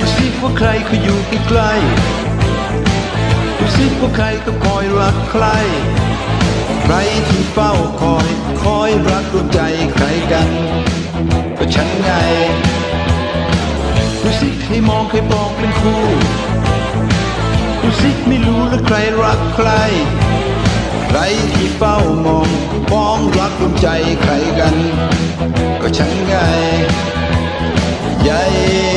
ดูสิว่าใครเขาอยู่ใกล้ ๆดูสิว่าใครเขาคอยรักใคร ใครที่เฝ้าคอย คอยรักดวงใจใครกัน ก็ฉันไงดูสิให้มองให้มองเป็นคู่ดูสิไม่รู้แล้วใครรักใคร ใครที่เฝ้ามองมองรักดวงใจใครกัน ก็ฉันไงอย่า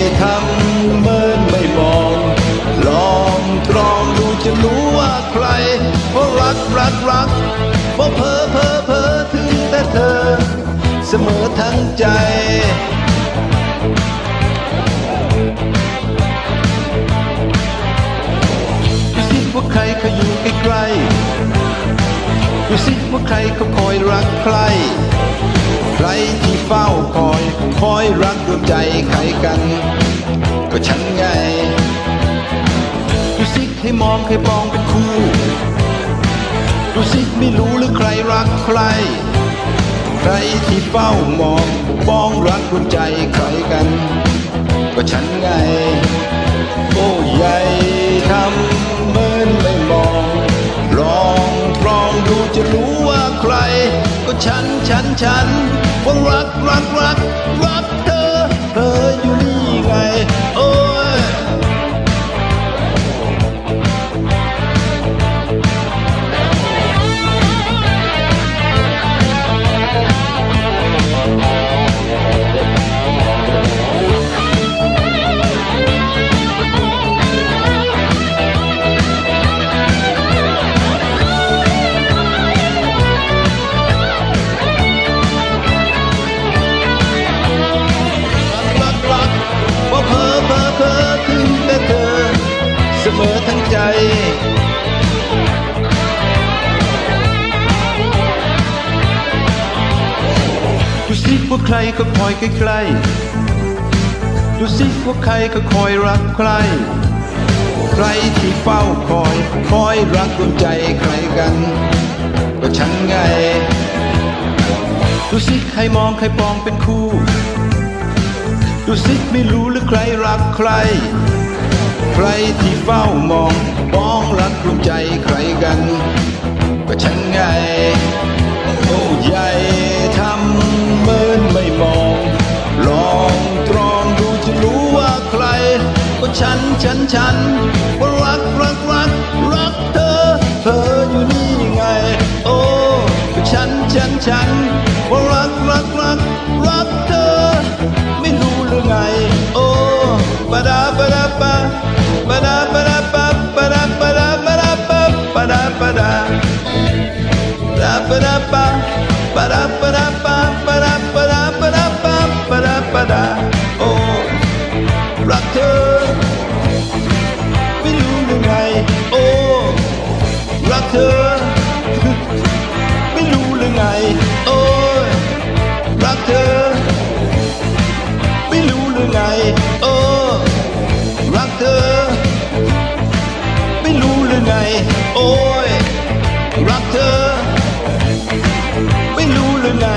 เสมอทั้งใจ ดูสิว่าใครเขาอยู่ใกล้ๆดูสิว่าใครเขาคอยรักใคร ใครที่เฝ้าคอย คอยรักดวงใจใครกัน ก็ฉันไง ดูสิให้มองให้มองเป็นคู่ ดูสิไม่รู้หรือใครรักใคร ใครที่เฝ้ามองมองรักหุ่นใจใครกัน ก็ฉันไง โอ้ใหญ่ทำเหมือนไม่มอง ลองลองดูจะรู้ว่าใคร ก็ฉันฉันฉันว่ารักรักรักรักเธอเธออยู่ ว่าใครก็คอยใกล้ๆดูสิว่าใครก็คอยรักใคร ใครที่เฝ้าคอย คอยรักดวงใจใครกัน ก็ฉันไง ดูสิใครมองใครปองเป็นคู่ ดูสิไม่รู้หรือใครรักใคร ใครที่เฝ้ามองมอง ฉันว่ารักรักรักรักเธอ เธออยู่นี่ไง โอ้ก็ฉันฉันฉันว่ารักรักรักรักเธอ ไม่รู้หรือไง โอ้ปะดาปะดาปะปะดาปะดาปะปะดาปะดาปะดาปะปะดาปะดา Da ba da ba ba da ba da ba ba da ba da ba da รือไง โอ้ย รักเธอ ไม่รู้หรือไง